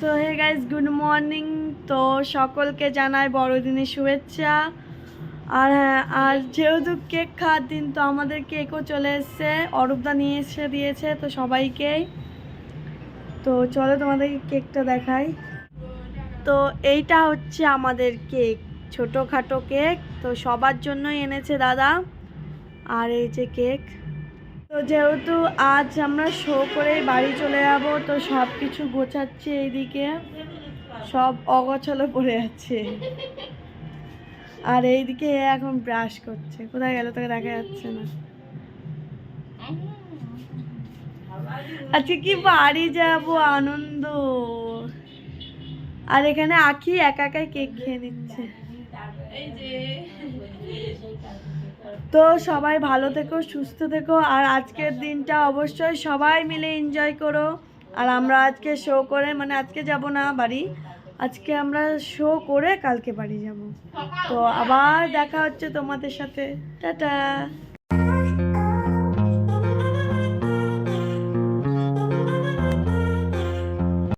So hey guys good morning তো সকলকে জানাই বড়দিনের শুভেচ্ছা। আর হ্যাঁ আর যেহেতু কেক খাওয়ার দিন, তো আমাদের কেকও চলে এসছে। অরূপদা নিয়ে এসে দিয়েছে তো সবাইকেই তো চলো তোমাদেরকে কেকটা দেখাই। তো এইটা হচ্ছে আমাদের কেক, ছোটোখাটো কেক। তো সবার জন্যই এনেছে দাদা। আর এই যে কেক। তো যেহেতু আজ আমরা শো করে বাড়ি চলে যাব, তো সব কিছু গোছাচ্ছে এইদিকে। সব অগোছালো পড়ে আছে আর এইদিকে এখন ব্রাশ করছে। কোথায় গেল তোকে দেখা যাচ্ছে না। আজকে কি বাড়ি যাব, আনন্দ। আর এখানে আখি একা একাই কেক খেয়ে নিচ্ছে। তো সবাই ভালো থেকো, সুস্থ থেকো, আর আজকের দিনটা অবশ্যই সবাই মিলে এনজয় করো। আর আমরা আজকে শো করে মানে আজকে যাব না বাড়ি, আজকে আমরা শো করে কালকে বাড়ি যাব। তো আবার দেখা হচ্ছে তোমাদের সাথে। টাটা!